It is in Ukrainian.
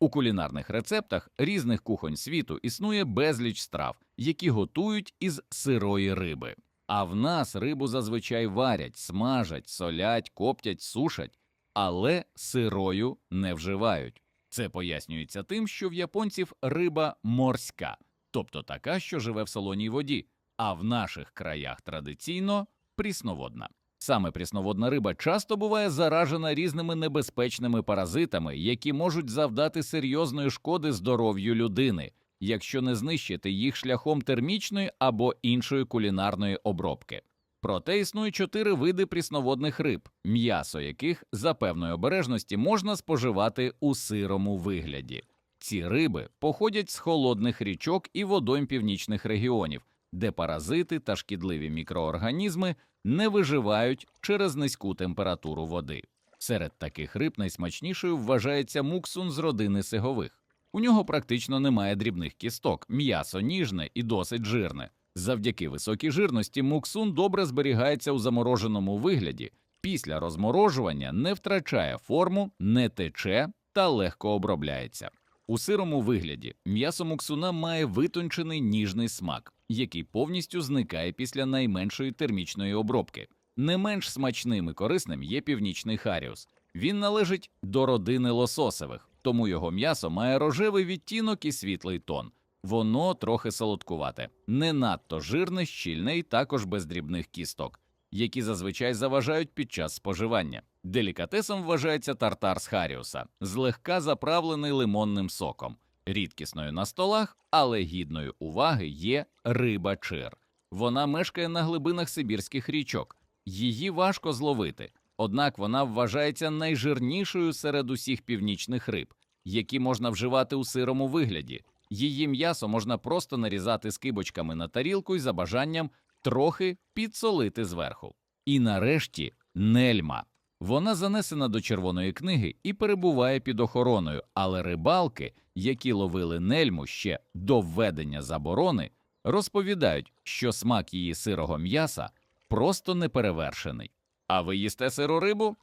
У кулінарних рецептах різних кухонь світу існує безліч страв, які готують із сирої риби. А в нас рибу зазвичай варять, смажать, солять, коптять, сушать, але сирою не вживають. Це пояснюється тим, що в японців риба морська, тобто така, що живе в солоній воді, а в наших краях традиційно прісноводна. Саме прісноводна риба часто буває заражена різними небезпечними паразитами, які можуть завдати серйозної шкоди здоров'ю людини, якщо не знищити їх шляхом термічної або іншої кулінарної обробки. Проте існує чотири види прісноводних риб, м'ясо яких за певної обережності можна споживати у сирому вигляді. Ці риби походять з холодних річок і водойм північних регіонів, де паразити та шкідливі мікроорганізми не виживають через низьку температуру води. Серед таких риб найсмачнішою вважається муксун з родини сигових. У нього практично немає дрібних кісток, м'ясо ніжне і досить жирне. Завдяки високій жирності муксун добре зберігається у замороженому вигляді, після розморожування не втрачає форму, не тече та легко обробляється. У сирому вигляді м'ясо муксуна має витончений ніжний смак, який повністю зникає після найменшої термічної обробки. Не менш смачним і корисним є північний харіус. Він належить до родини лососевих, тому його м'ясо має рожевий відтінок і світлий тон. Воно трохи солодкувате, не надто жирне, щільне і також без дрібних кісток, які зазвичай заважають під час споживання. Делікатесом вважається тартар з харіуса, злегка заправлений лимонним соком. Рідкісною на столах, але гідною уваги є риба чир. Вона мешкає на глибинах сибірських річок. Її важко зловити, однак вона вважається найжирнішою серед усіх північних риб, які можна вживати у сирому вигляді. Її м'ясо можна просто нарізати скибочками на тарілку і за бажанням трохи підсолити зверху. І нарешті нельма. Вона занесена до червоної книги і перебуває під охороною, але рибалки, які ловили нельму ще до введення заборони, розповідають, що смак її сирого м'яса просто неперевершений. А ви їсте сиру рибу?